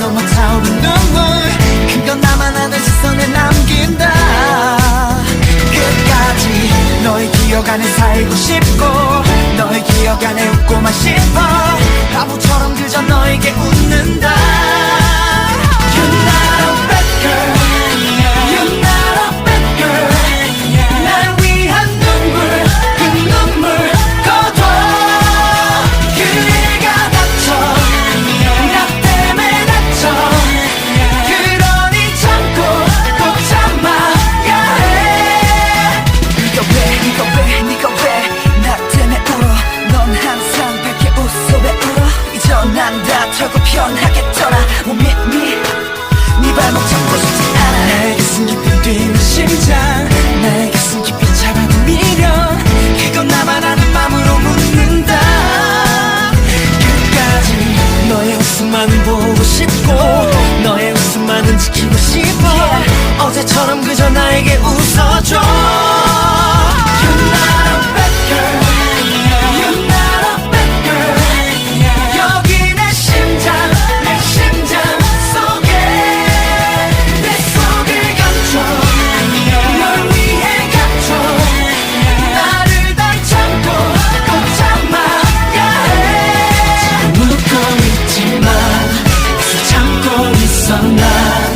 너무 타오른 눈물. 그건 나만 아는 시선에 남긴다. 끝까지 너의 기억 안에 살고 싶고 너의 기억 안에 웃고 마신 눈만 보고 싶고 너의 웃음만은 지키고 싶어. 어제처럼 그저 나에게 웃어줘. sana